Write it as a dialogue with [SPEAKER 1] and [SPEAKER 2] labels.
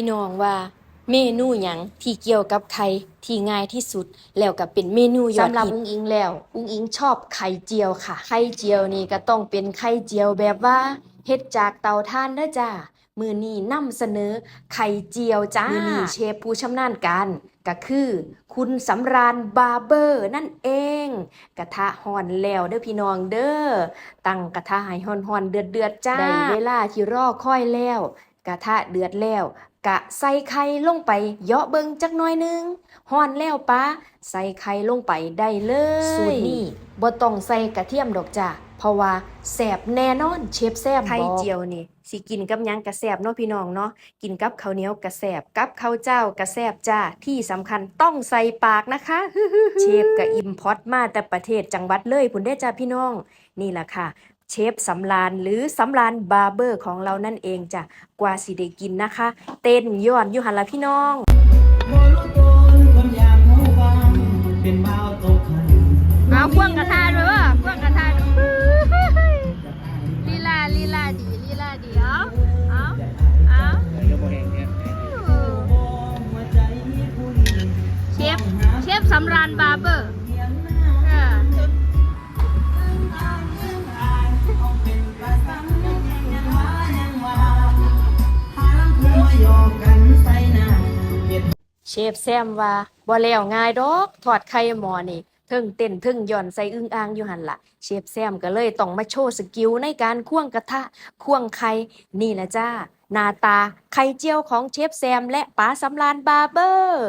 [SPEAKER 1] พี่น้องว่าเมนูหยังที่เกี่ยวกับไข่ที่ง่ายที่สุด แล้วก็เป็นเมนูยอดฮิตสำหรับอุ้งอิงแล้ว อุ้งอิงชอบไข่เจียวค่ะ ไข่เจียวนี่ก็ต้องเป็นไข่เจียวแบบว่าเฮ็ดจากเตาถ่านเด้อจ้ามือนี้นำเสนอไข่เจียวจ้า มือนี้เชฟผู้ชำนาญการก็คือ คุณสำราญบาร์เบอร์นั่นเอง กระทะฮ้อนแล้วเด้อพี่น้องเด้อ ตั้งกระทะให้ฮ้อนๆเดือดๆจ้า ได้เวลาที่รอคอยแล้ว กระทะเดือดแล้ว กะใส่ไข่ลงไปเหยาะเบิงจักหน่อยหนึงฮ้อนแล้วปะใส่ไข่ลงไปได้เลย สูตรนี้บ่ต้องใส่กระเทียมดอกจ้ะเพราะว่าแซ่บแน่นอนเชฟแซ่บไข่เจียวนี่สิกินกับหยังกะแซ่บเนาะพี่น้องเนาะกินกับข้าวเหนียวกะแซ่บกับข้าวเจ้ากะแซ่บจ้าที่สำคัญต้องใส่ปากนะคะเชฟกะอิมพอร์ตมาแต่ประเทศจังหวัดเลยพุ่นเด้อจ้าพี่น้อง นี่ล่ะค่ะ เชฟสำรานหรือสำรานบาร์เบอร์ของเรานั่นเองจ้ะกว่าสิได้กินนะคะ เต้นย้อนอยู่หันละพี่น้อง
[SPEAKER 2] บ่รู้ตนคนอยากรู้บ้างเปล่าวตกไข่
[SPEAKER 3] เอาพ่วงกระทาด้วยวะพ่วงกระทาด้วยลีลาลีลาดีลีลาดีเอาเอาเอาเชฟเชฟสำรานบาร์เบอร์ เช
[SPEAKER 1] ฟแซมว่าบ่แล้วง่ายดอก ถอดไข่หมอนี่เทึ่งเต้นเทึ่งหย่อนใส่อึ้งอ่างอยู่หันละเชฟแซมก็เลยต้องมาโชว์สกิลในการควงกระทะควงไข่นี่แหละจ้าหน้าตาไข่เจียวของเชฟแซมและป๋าสำรานบาร์เบอร์